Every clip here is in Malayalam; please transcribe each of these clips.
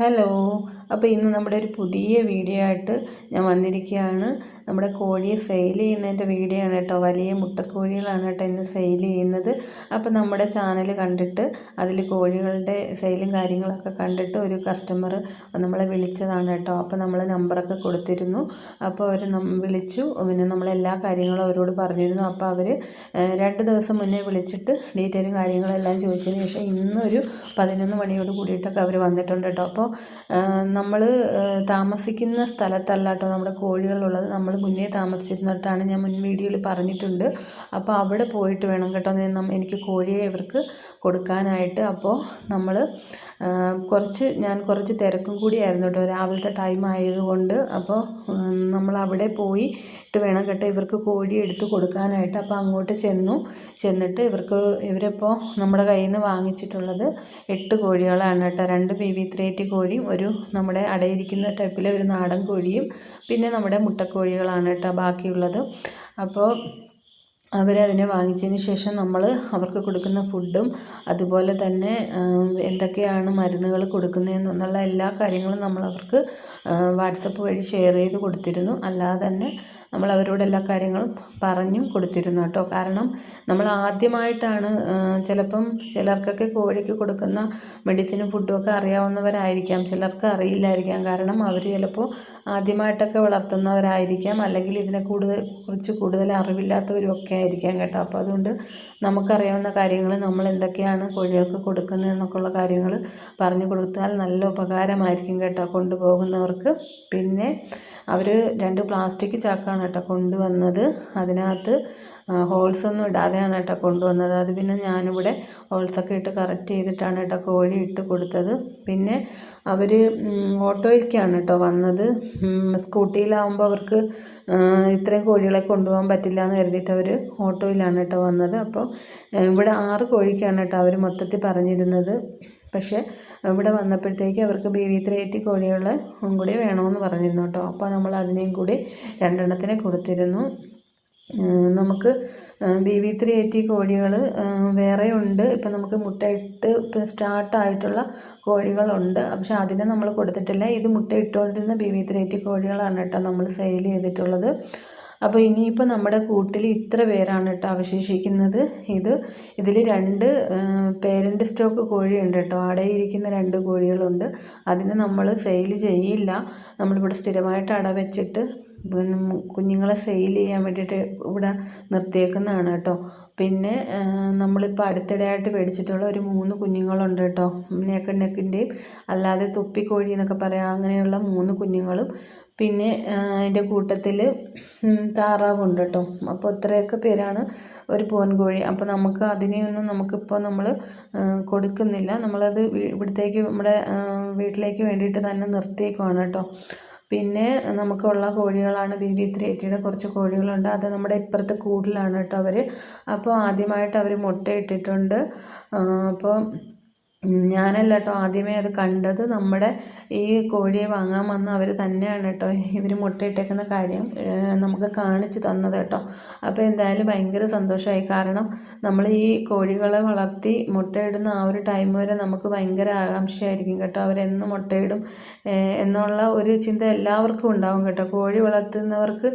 ഹലോ. അപ്പോൾ ഇന്ന് നമ്മുടെ ഒരു പുതിയ വീഡിയോ ആയിട്ട് ഞാൻ വന്നിരിക്കുകയാണ്. നമ്മുടെ കോഴിയെ സെയിൽ ചെയ്യുന്നതിന്റെ വീഡിയോ ആണ് കേട്ടോ. വലിയ മുട്ടക്കോഴികളാണ് കേട്ടോ ഇന്ന് സെയിൽ ചെയ്യുന്നത്. അപ്പോൾ നമ്മുടെ ചാനൽ കണ്ടിട്ട് അതിൽ കോഴികളുടെ സെയിലും കാര്യങ്ങളൊക്കെ കണ്ടിട്ട് ഒരു കസ്റ്റമർ നമ്മളെ വിളിച്ചതാണ് കേട്ടോ. അപ്പോൾ നമ്മൾ നമ്പറൊക്കെ കൊടുത്തിരുന്നു. അപ്പോൾ അവർ വിളിച്ചു. പിന്നെ നമ്മൾ എല്ലാ കാര്യങ്ങളും അവരോട് പറഞ്ഞിരുന്നു. അപ്പോൾ അവർ രണ്ട് ദിവസം മുന്നേ വിളിച്ചിട്ട് ഡീറ്റെയിലും കാര്യങ്ങളെല്ലാം ചോദിച്ചതിന് ശേഷം ഇന്നൊരു പതിനൊന്ന് മണിയോട് കൂടിയിട്ടൊക്കെ അവർ വന്നിട്ടുണ്ട് കേട്ടോ. അപ്പോൾ നമ്മൾ താമസിക്കുന്ന സ്ഥലത്തല്ല കേട്ടോ നമ്മുടെ കോഴികളുള്ളത്. നമ്മൾ മുന്നേ താമസിച്ചിരുന്നിടത്താണ് ഞാൻ മുൻ വീഡിയോയിൽ പറഞ്ഞിട്ടുണ്ട്. അപ്പോൾ അവിടെ പോയിട്ട് വേണം കേട്ടോ. എനിക്ക് കോഴിയെ ഇവർക്ക് കൊടുക്കാനായിട്ട്. അപ്പോൾ നമ്മൾ കുറച്ച് ഞാൻ കുറച്ച് തിരക്കും കൂടിയായിരുന്നു കേട്ടോ രാവിലത്തെ ടൈം ആയതുകൊണ്ട് അപ്പോൾ നമ്മൾ അവിടെ പോയിട്ട് വേണം കേട്ടോ ഇവർക്ക് കോഴി എടുത്ത് കൊടുക്കാനായിട്ട്. അപ്പോൾ അങ്ങോട്ട് ചെന്നു. ചെന്നിട്ട് ഇവർക്ക് ഇവരിപ്പോൾ നമ്മുടെ കയ്യിൽ നിന്ന് വാങ്ങിച്ചിട്ടുള്ളത് എട്ട് കോഴികളാണ് കേട്ടോ. രണ്ട് പി വി ത്രീ എയ്റ്റി കോഴിയും ഒരു നമ്മുടെ അടയിരിക്കുന്ന ടൈപ്പിലെ ഒരു നാടൻ കോഴിയും പിന്നെ നമ്മുടെ മുട്ടക്കോഴികളാണ് കേട്ടോ ബാക്കിയുള്ളത്. അപ്പോൾ അവരതിനെ വാങ്ങിച്ചതിന് ശേഷം നമ്മൾ അവർക്ക് കൊടുക്കുന്ന ഫുഡും അതുപോലെ തന്നെ എന്തൊക്കെയാണ് മരുന്നുകൾ കൊടുക്കുന്നതെന്നുള്ള എല്ലാ കാര്യങ്ങളും നമ്മൾ അവർക്ക് വാട്സപ്പ് വഴി ഷെയർ ചെയ്ത് കൊടുത്തിരുന്നു. അല്ലാതെ തന്നെ നമ്മൾ അവരോട് എല്ലാ കാര്യങ്ങളും പറഞ്ഞും കൊടുത്തിരുന്നു കേട്ടോ. കാരണം നമ്മൾ ആദ്യമായിട്ടാണ് ചിലപ്പം ചിലർക്കൊക്കെ കോഴിക്ക് കൊടുക്കുന്ന മെഡിസിനും ഫുഡും ഒക്കെ അറിയാവുന്നവരായിരിക്കാം. ചിലർക്ക് അറിയില്ലായിരിക്കാം. കാരണം അവർ ചിലപ്പോൾ ആദ്യമായിട്ടൊക്കെ വളർത്തുന്നവരായിരിക്കാം. അല്ലെങ്കിൽ ഇതിനെ കൂടുതൽ കുറിച്ച് കൂടുതൽ അറിവില്ലാത്തവരും ഒക്കെ ആയിരിക്കാം കേട്ടോ. അപ്പോൾ അതുകൊണ്ട് നമുക്കറിയാവുന്ന കാര്യങ്ങൾ നമ്മൾ എന്തൊക്കെയാണ് കോഴികൾക്ക് കൊടുക്കുന്നത് എന്നൊക്കെയുള്ള കാര്യങ്ങൾ പറഞ്ഞു കൊടുത്താൽ നല്ല ഉപകാരമായിരിക്കും കേട്ടോ കൊണ്ടുപോകുന്നവർക്ക്. പിന്നെ അവർ രണ്ട് പ്ലാസ്റ്റിക് ചാക്കാണ് കേട്ടോ കൊണ്ടുവന്നത്. അതിനകത്ത് ഹോൾസ് ഒന്നും ഇടാതെയാണ് കേട്ടോ കൊണ്ടുവന്നത്. അത് പിന്നെ ഞാനിവിടെ ഹോൾസൊക്കെ ഇട്ട് കറക്റ്റ് ചെയ്തിട്ടാണ് കേട്ടോ കോഴി ഇട്ട് കൊടുത്തത്. പിന്നെ അവർ ഓട്ടോയ്ക്കാണ് കേട്ടോ വന്നത്. സ്കൂട്ടിയിലാവുമ്പോൾ അവർക്ക് ഇത്രയും കോഴികളെ കൊണ്ടുപോകാൻ പറ്റില്ല എന്ന് കരുതിയിട്ട് അവർ ഓട്ടോയിലാണ് കേട്ടോ വന്നത്. അപ്പോൾ ഇവിടെ ആറ് കോഴിക്കാണ് കേട്ടോ അവർ മൊത്തത്തിൽ പറഞ്ഞിരുന്നത്. പക്ഷേ ഇവിടെ വന്നപ്പോഴത്തേക്ക് അവർക്ക് ബി വി ത്രീ എയ്റ്റി കോഴികളെ കൂടി വേണമെന്ന് പറഞ്ഞിരുന്നു കേട്ടോ. അപ്പോൾ നമ്മൾ അതിനെയും കൂടി രണ്ടെണ്ണത്തിനെ കൊടുത്തിരുന്നു. നമുക്ക് ബി വി ത്രീ എയ്റ്റി കോഴികൾ വേറെ ഉണ്ട്. ഇപ്പം നമുക്ക് മുട്ടയിട്ട് ഇപ്പം സ്റ്റാർട്ടായിട്ടുള്ള കോഴികളുണ്ട്. പക്ഷെ അതിനെ നമ്മൾ കൊടുത്തിട്ടില്ല. ഇത് മുട്ടയിട്ടുകൊണ്ടിരുന്ന ബി വി ത്രീ എയ്റ്റി കോഴികളാണ് കേട്ടോ നമ്മൾ സെയിൽ ചെയ്തിട്ടുള്ളത്. അപ്പോൾ ഇനിയിപ്പോൾ നമ്മുടെ കൂട്ടിൽ ഇത്ര പേരാണ് കേട്ടോ അവശേഷിക്കുന്നത്. ഇത് ഇതിൽ രണ്ട് പേരന്റ് സ്റ്റോക്ക് കോഴിയുണ്ട് കേട്ടോ അടയിരിക്കുന്ന രണ്ട് കോഴികളുണ്ട്. അതിന് നമ്മൾ സെയിൽ ചെയ്യില്ല. നമ്മളിവിടെ സ്ഥിരമായിട്ട് അട വെച്ചിട്ട് കുഞ്ഞുങ്ങളെ സെയിൽ ചെയ്യാൻ വേണ്ടിയിട്ട് ഇവിടെ നിർത്തിയേക്കുന്നതാണ് കേട്ടോ പിന്നെ നമ്മളിപ്പോൾ അടുത്തിടെയായിട്ട് മേടിച്ചിട്ടുള്ള ഒരു മൂന്ന് കുഞ്ഞുങ്ങളുണ്ട് കേട്ടോ നെക്കിന്റെയും അല്ലാതെ തൊപ്പിക്കോഴി എന്നൊക്കെ പറയാം. അങ്ങനെയുള്ള മൂന്ന് കുഞ്ഞുങ്ങളും പിന്നെ അതിന്റെ കൂട്ടത്തിൽ താറാവുണ്ട് കേട്ടോ അപ്പോൾ ഇത്രയൊക്കെ പേരാണ് ഒരു കോഴി അപ്പോൾ നമുക്ക് അതിനെയൊന്നും നമുക്കിപ്പോൾ നമ്മൾ കൊടുക്കുന്നില്ല. നമ്മളത് ഇവിടത്തേക്ക് നമ്മുടെ വീട്ടിലേക്ക് വേണ്ടിയിട്ട് തന്നെ നിർത്തിയേക്കുവാണ് കേട്ടോ. പിന്നെ നമുക്കുള്ള കോഴികളാണ് ബി ബി ത്രീ എയ്റ്റിയുടെ കുറച്ച് കോഴികളുണ്ട്. അത് നമ്മുടെ ഇപ്പുറത്തെ കൂടിലാണ് കേട്ടോ അവർ അപ്പോൾ ആദ്യമായിട്ട് അവർ മുട്ടയിട്ടിട്ടുണ്ട്. അപ്പോൾ ഞാനല്ല കേട്ടോ ആദ്യമേ അത് കണ്ടത് നമ്മുടെ ഈ കോഴിയെ വാങ്ങാൻ വന്ന അവർ തന്നെയാണ് കേട്ടോ ഇവർ മുട്ടയിട്ടേക്കുന്ന കാര്യം നമുക്ക് കാണിച്ചു തന്നത് കേട്ടോ. അപ്പോൾ എന്തായാലും ഭയങ്കര സന്തോഷമായി. കാരണം നമ്മൾ ഈ കോഴികളെ വളർത്തി മുട്ടയിടുന്ന ആ ഒരു ടൈം വരെ നമുക്ക് ഭയങ്കര ആകാംക്ഷയായിരിക്കും കേട്ടോ. അവരെന്ന് മുട്ടയിടും എന്നുള്ള ഒരു ചിന്ത എല്ലാവർക്കും ഉണ്ടാവും കേട്ടോ. കോഴി വളർത്തുന്നവർക്ക്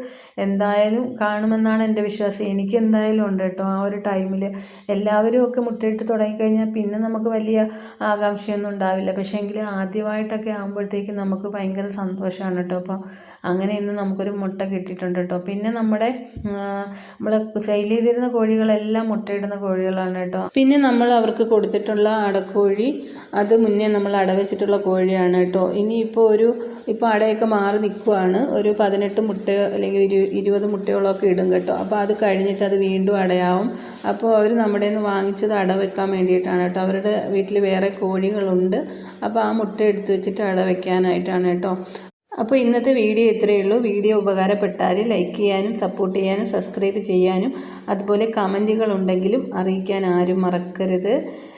എന്തായാലും കാണുമെന്നാണ് എന്റെ വിശ്വാസം. എനിക്ക് എന്തായാലും ഉണ്ട് കേട്ടോ ആ ഒരു ടൈമിൽ എല്ലാവരും ഒക്കെ മുട്ടയിട്ട് തുടങ്ങിക്കഴിഞ്ഞാൽ പിന്നെ നമുക്ക് വലിയ ആകാംക്ഷയൊന്നും ഉണ്ടാവില്ല പക്ഷേ എങ്കിൽ ആദ്യമായിട്ടൊക്കെ ആകുമ്പോഴത്തേക്ക് നമുക്ക് ഭയങ്കര സന്തോഷമാണ് കേട്ടോ അപ്പോൾ അങ്ങനെ ഇന്ന് നമുക്കൊരു മുട്ട കിട്ടിയിട്ടുണ്ട് കേട്ടോ പിന്നെ നമ്മുടെ നമ്മൾ സെയിൽ ചെയ്തിരുന്ന കോഴികളെല്ലാം മുട്ടയിടുന്ന കോഴികളാണ് കേട്ടോ പിന്നെ നമ്മൾ അവർക്ക് കൊടുത്തിട്ടുള്ള അടക്കോഴി അത് മുന്നേ നമ്മൾ അടവെച്ചിട്ടുള്ള കോഴിയാണ് കേട്ടോ ഇനിയിപ്പോൾ ഒരു ഇപ്പോൾ അടയൊക്കെ മാറി നിൽക്കുവാണ് ഒരു പതിനെട്ട് മുട്ടയോ അല്ലെങ്കിൽ ഒരു ഇരുപത് മുട്ടയോളമൊക്കെ ഇടും കേട്ടോ. അപ്പോൾ അത് കഴിഞ്ഞിട്ട് അത് വീണ്ടും അടയാവും. അപ്പോൾ അവർ നമ്മുടെ നിന്ന് വാങ്ങിച്ചത് അട വെക്കാൻ വേണ്ടിയിട്ടാണ് കേട്ടോ അവരുടെ വീട്ടിൽ വേറെ കോഴികളുണ്ട്. അപ്പോൾ ആ മുട്ട എടുത്ത് വെച്ചിട്ട് അവിടെ വെക്കാനായിട്ടാണ് കേട്ടോ. അപ്പോൾ ഇന്നത്തെ വീഡിയോ ഇത്രയേ ഉള്ളൂ. വീഡിയോ ഉപകാരപ്പെട്ടാൽ ലൈക്ക് ചെയ്യാനും സപ്പോർട്ട് ചെയ്യാനും സബ്സ്ക്രൈബ് ചെയ്യാനും അതുപോലെ കമന്റുകളുണ്ടെങ്കിലും അറിയിക്കാൻ ആരും മറക്കരുത്.